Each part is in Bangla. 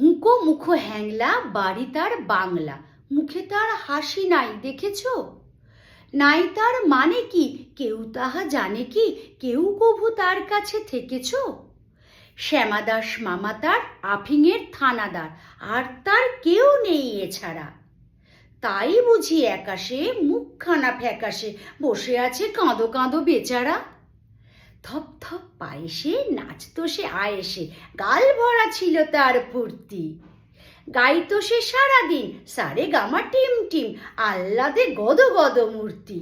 হুঁকো মুখো হ্যাংলা, বাড়ি তার বাংলা। মুখে তার হাসি নাই, দেখেছ? নাই তার মানে কি? কেউ তাহা জানে কি? কেউ কভু তার কাছে থেকেছ? শ্যামাদাস মামা তার আফিংয়ের থানাদার, আর তার কেউ নেই এছাড়া। তাই বুঝি একাশে, মুখখানা ফ্যাকাশে, বসে আছে কাঁদো কাঁদো বেচারা। থপ থপ পায়ে সে নাচতো সে আয়েসে গাল ভরা ছিল তার ফুর্তি। গাইতো সে সারাদিন, সারে গামা টিম টিম, আহ্লাদে গদ গদ মূর্তি।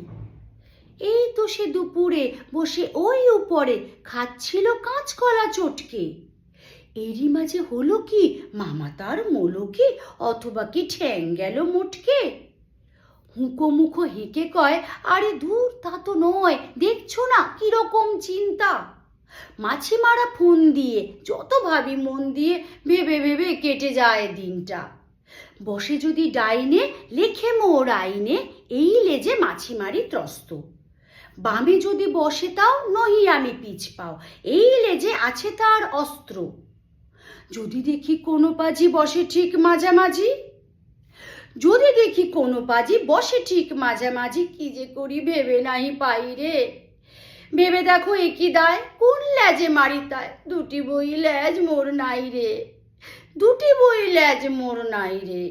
এই তো সে দুপুরে বসে ওই উপরে খাচ্ছিল কাঁচকলা চটকে। এরই মাঝে হলো কি, মামা তার মোলো কি অথবা কি ঠ্যাং গেল মোটকে। হুঁকো মুখো হেঁকে কয়, আরে দূর, তা তো নয়। দেখছ না কীরকম চিন্তা? মাছি মারা ফোন দিয়ে, যত ভাবি মন দিয়ে ভেবে ভেবে কেটে যায় দিনটা। বসে যদি ডাইনে, লেখে মোর আইনে, এই লেজে মাছি মারি ত্রস্ত। বামে যদি বসে তাও, নহি আমি পিছ পাও, এই লেজে আছে তার অস্ত্র। যদি দেখি কোনো পাজি বসে ঠিক মাঝামাঝি যদি দেখি কোনো পাজি বসে ঠিক মাঝামাঝি, কি যে করি ভেবে নাই পাই রে। ভেবে দেখো একই দায়, কোন ল্যাজে মারি তাই দুটি বই ল্যাজ মোর নাই রে। দুটি বই ল্যাজ মোর নাই রে।